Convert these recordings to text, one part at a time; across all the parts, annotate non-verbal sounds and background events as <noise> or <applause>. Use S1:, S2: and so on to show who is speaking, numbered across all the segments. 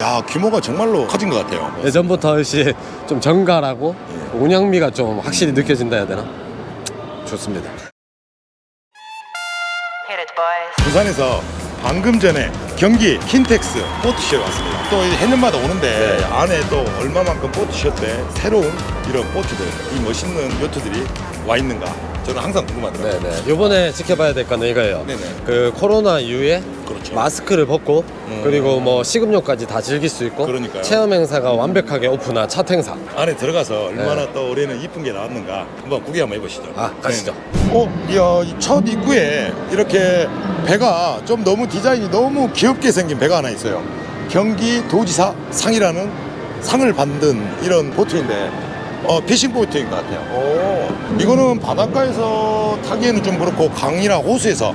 S1: 야 규모가 정말로 커진 것 같아요.
S2: 예전부터 훨씬 좀 정갈하고 운영미가 좀 확실히 느껴진다 해야 되나? 좋습니다.
S3: Hit it, boys.
S1: 부산에서 방금 전에 경기 킨텍스 보트쇼에 왔습니다. 또이 해년마다 오는데 안에 또 얼마만큼 보트쇼 때 새로운 이런 보트들, 이 멋있는 요트들이 와 있는가 저는 항상 궁금하더라고요.
S2: 네네. 요번에 지켜봐야 될 거는 이거예요.
S1: 네네.
S2: 그 코로나 이후에
S1: 그렇죠.
S2: 마스크를 벗고
S1: 음.
S2: 그리고 뭐 식음료까지 다 즐길 수 있고
S1: 그러니까요.
S2: 체험 행사가 완벽하게 오픈한 첫 행사.
S1: 안에 들어가서 얼마나 또 올해는 이쁜 게 나왔는가 한번 구경 한번 해보시죠.
S2: 네. 아, 가시죠.
S1: 네네. 어, 이야, 이첫 입구에 이렇게 배가 좀 너무 디자인이 너무 귀엽게 생긴 배가 하나 있어요. 경기 도지사 상이라는 상을 받은 이런 보트인데 어, 피싱 보트인 것 같아요. 오, 이거는 바닷가에서 타기에는 좀 그렇고 강이나 호수에서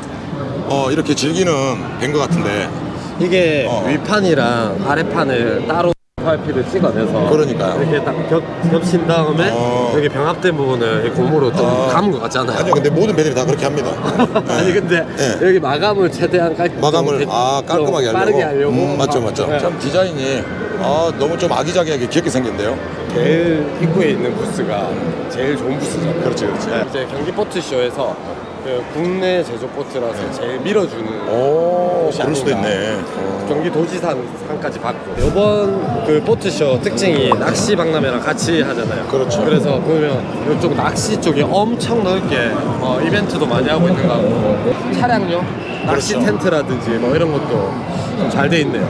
S1: 어, 이렇게 즐기는 배인 것 같은데
S2: 이게
S1: 어.
S2: 위판이랑 아래판을 따로 FRP를 찍어내서
S1: 그러니까요.
S2: 이렇게 딱 겹, 겹친 다음에
S1: 어.
S2: 여기 병합된 부분을 이 고무로 좀
S1: 아.
S2: 감은 것 같잖아요.
S1: 아니요, 근데 모든 배들이 다 그렇게 합니다. <laughs>
S2: 아니 근데
S1: 네.
S2: 여기 마감을 최대한 깔
S1: 마감을
S2: 좀아좀
S1: 깔끔하게 하려고
S2: 빠르게 하려고
S1: 음, 맞죠 맞죠
S2: 네.
S1: 참 디자인이 아 너무 좀 아기자기하게 귀엽게 생겼는데요
S2: 제일 입구에 있는 부스가 제일 좋은 부스잖아요.
S1: 그렇지 그렇지
S2: 이제 경기 보트쇼에서 그 국내 제조 보트라서 제일 밀어주는
S1: 오
S2: 곳이
S1: 그럴 수도
S2: 아닌가.
S1: 있네
S2: 경기 도지산 상까지 받고 이번 그 보트쇼 특징이 낚시 박람회랑 같이 하잖아요.
S1: 그렇죠.
S2: 그래서 보면 이쪽 낚시 쪽이 엄청 넓게 어, 이벤트도 많이 하고 있는 것 같고 차량용 낚시
S1: 그렇죠.
S2: 텐트라든지 뭐 이런 것도 좀 잘 돼 있네요.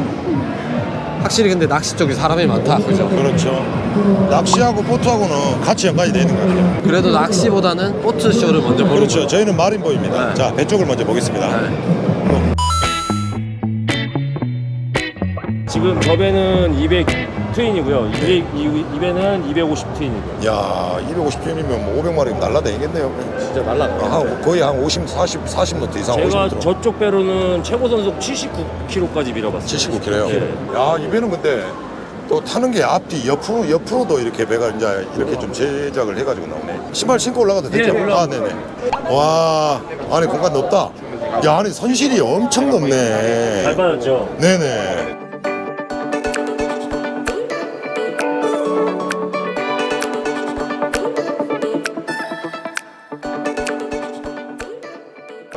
S2: 확실히 근데 낚시 쪽이 사람이 많다, 그죠?
S1: 그렇죠 낚시하고 보트하고는 같이 연관이 되어 있는 것 같아요
S2: 그래도 낚시보다는 보트쇼를 먼저 보는
S1: 그렇죠. 저희는 마린보입니다
S2: 네.
S1: 자 배 쪽을 먼저 보겠습니다
S2: 네.
S4: 지금 저 배는 200 트윈이고요. 200, 이, 이 배는 250 트윈이고요.
S1: 야 250편이면 뭐 500마리 날라다니겠네요
S2: 진짜 날라가.
S1: 한, 거의 한 50, 40, 40노트 이상
S4: 제가
S1: 50노트
S4: 저쪽 배로는 최고 선속 79km까지 밀어봤어요.
S1: 79kg요
S4: 네.
S1: 야 이 배는 근데 또 타는 게 앞뒤 옆으로 옆으로도 이렇게 배가 이제 이렇게 좀 제작을 해가지고 나오네. 신발 신고 올라가도 되죠?
S4: 네, 올라가도
S1: 아 네네. 와 안에 공간 넓다. 야 안에 선실이 엄청
S4: 잘
S1: 넓네.
S4: 받았죠.
S1: 네네.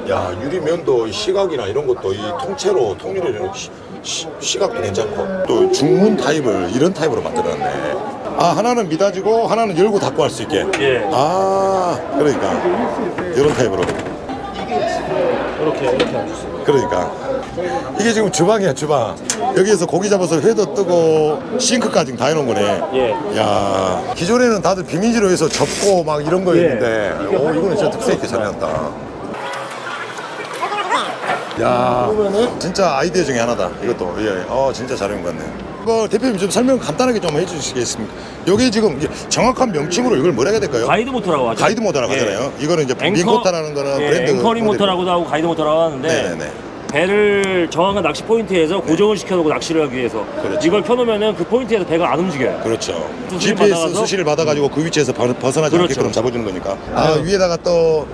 S1: 야 유리면도 시각이나 이런 것도 이 통째로 통유리 이런 시, 시, 시각도 괜찮고 또 중문 타입을 이런 타입으로 만들었네. 아 하나는 미닫이고 하나는 열고 닫고 할 수 있게.
S4: 예.
S1: 아 그러니까 이런 타입으로.
S4: 이렇게, 이렇게 해주세요.
S1: 그러니까 이게 지금 주방이야 주방. 여기에서 고기 잡아서 회도 뜨고 싱크까지 다 해놓은 거네.
S4: 예.
S1: 야 기존에는 다들 비닐지로 해서 접고 막 이런 거였는데
S4: 예.
S1: 오 이거는 진짜 특색 있게 잘 해놨다. 야 진짜 아이디어 중에 하나다 이것도 예, 어 진짜 잘해온 것 같네. 이거 대표님 좀 설명 간단하게 좀 해주시겠습니까? 여기 지금 정확한 명칭으로 이걸 뭐라 해야 될까요?
S4: 가이드 모터라고 하죠.
S1: 가이드 모터라고
S4: 예.
S1: 하잖아요. 이거는 이제
S4: 앵커-
S1: 링코타라는 거는
S4: 예,
S1: 브랜드
S4: 앵커링
S1: 모델.
S4: 모터라고도 하고 가이드 모터라고 하는데
S1: 네네네.
S4: 배를 정확한 낚시 포인트에서 고정을 시켜놓고 낚시를 하기 위해서
S1: 그렇죠.
S4: 이걸 펴놓으면은 그 포인트에서 배가 안 움직여요.
S1: 그렇죠.
S4: 수시를
S1: GPS
S4: 받아가서?
S1: 수시를 받아가지고 그 위치에서 버- 벗어나지
S4: 그렇죠.
S1: 않게끔 잡아주는 거니까. 아 위에다가 또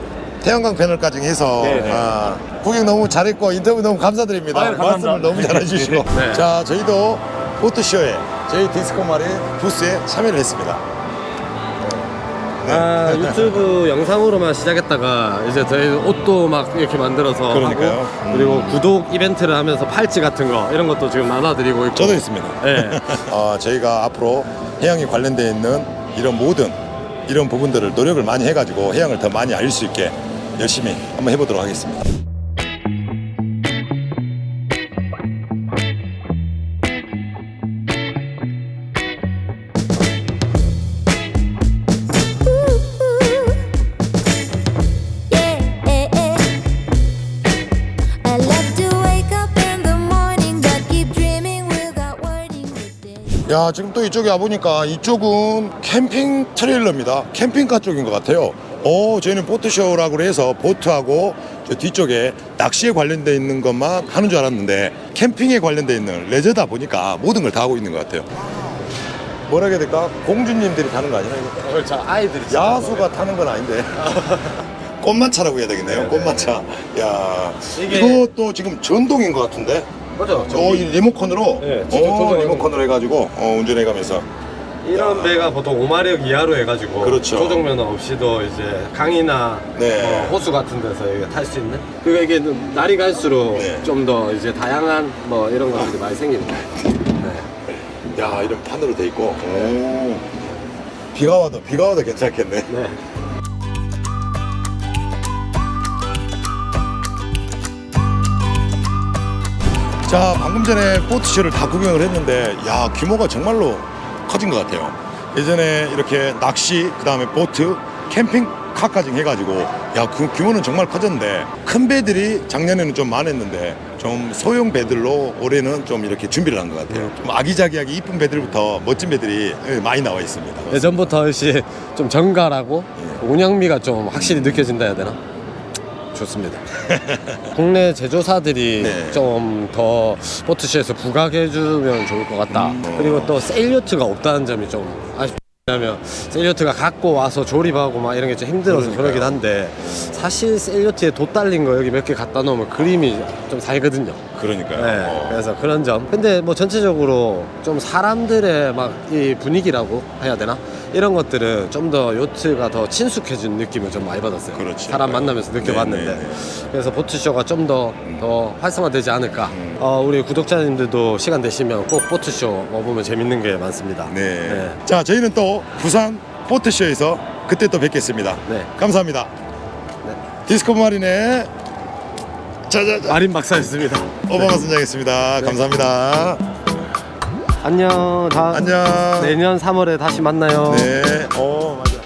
S1: 태양광 패널까지 해서
S4: 네 네.
S1: 아, 구경 너무 잘했고 인터뷰 너무 감사드립니다.
S4: 아유, 감사합니다.
S1: 말씀을 너무 잘해주시고. <laughs>
S2: 네.
S1: 자 저희도 보트쇼에 저희 디스코 마린 부스에 참여를 했습니다. 네.
S2: 아, 유튜브 영상으로만 시작했다가 이제 저희 옷도 막 이렇게 만들어서
S1: 그러니까요.
S2: 하고 그리고 구독 이벤트를 하면서 팔찌 같은 거 이런 것도 지금 나눠드리고 있고
S1: 저도 있습니다.
S2: 네. <laughs>
S1: 어, 저희가 앞으로 해양에 관련되어 있는 이런 모든 이런 부분들을 노력을 많이 해가지고 해양을 더 많이 알릴 수 있게 열심히 한번 해보도록 하겠습니다. 야 지금 또 이쪽에 와보니까 이쪽은 캠핑 트레일러입니다 캠핑카 쪽인 것 같아요 어 저희는 보트쇼라고 해서 보트하고 저 뒤쪽에 낚시에 관련돼 있는 것만 하는 줄 알았는데 캠핑에 관련돼 있는 레저다 보니까 모든 걸 다 하고 있는 것 같아요. 뭐라 해야 될까? 공주님들이 타는 거 아니나 이거?
S2: 저 아이들이
S1: 야수가 타는 건 아닌데. <laughs> 꽃마차라고 해야 되겠네요 꽃마차. 야
S2: 이게-
S1: 이것도 지금 전동인 것 같은데?
S2: 맞아.
S1: 어, 이 리모컨으로.
S2: 네, 직접
S1: 어,
S2: 조정하는
S1: 리모컨으로 해가지고 어, 운전해가면서.
S2: 이런 배가 보통 5마력 이하로 해가지고
S1: 그렇죠.
S2: 조정 면허 없이도 이제 강이나
S1: 네.
S2: 어, 호수 같은 데서 탈 수 있는 그리고 이게 날이 갈수록
S1: 네.
S2: 좀 더 이제 다양한 뭐 이런 것들이 많이 생기는 거예요 네.
S1: 야, 이런 판으로 돼 있고. 오. 비가 와도 비가 와도 괜찮겠네.
S2: 네.
S1: 자, 방금 전에 보트쇼를 다 구경을 했는데, 야, 규모가 정말로 커진 것 같아요. 예전에 이렇게 낚시, 그 다음에 보트, 캠핑카까지 해가지고, 야, 그 규모는 정말 커졌는데, 큰 배들이 작년에는 좀 많았는데, 좀 소형 배들로 올해는 좀 이렇게 준비를 한 것 같아요. 좀 아기자기하게 이쁜 배들부터 멋진 배들이 많이 나와 있습니다.
S2: 예전부터 역시 좀 정갈하고 운영미가 좀 확실히 느껴진다 해야 되나? 좋습니다. <laughs> 국내 제조사들이
S1: 네.
S2: 좀더 포트시에서 부각해주면 좋을 것 같다.
S1: 음, 어.
S2: 그리고 또 세일요트가 없다는 점이 좀 아쉽냐면 세일요트가 갖고 와서 조립하고 막 이런 게 좀 힘들어서. 그러긴 한데 사실 세일요트에 돛 달린 거 여기 몇 개 갖다 놓으면 그림이 좀 살거든요.
S1: 그러니까요.
S2: 네,
S1: 어.
S2: 그래서 그런 점. 근데 뭐 전체적으로 좀 사람들의 막 이 분위기라고 해야 되나? 이런 것들은 좀 더 요트가 더 친숙해진 느낌을 좀 많이 받았어요.
S1: 그렇지.
S2: 사람 만나면서 느껴봤는데.
S1: 네, 네, 네.
S2: 그래서 보트쇼가 좀 더 더 활성화되지 않을까.
S1: 음.
S2: 어, 우리 구독자님들도 시간 되시면 꼭 보트쇼 와보면 재밌는 게 많습니다.
S1: 네.
S2: 네.
S1: 자, 저희는 또 부산 보트쇼에서 그때 또 뵙겠습니다.
S2: 네.
S1: 감사합니다. 디스코 마린의 자자자
S2: 마린 박사였습니다.
S1: 오바마 선장했습니다. 감사합니다.
S2: 안녕. 다음
S1: 안녕.
S2: 내년 3월에 다시 만나요.
S1: 네. 어, 맞아.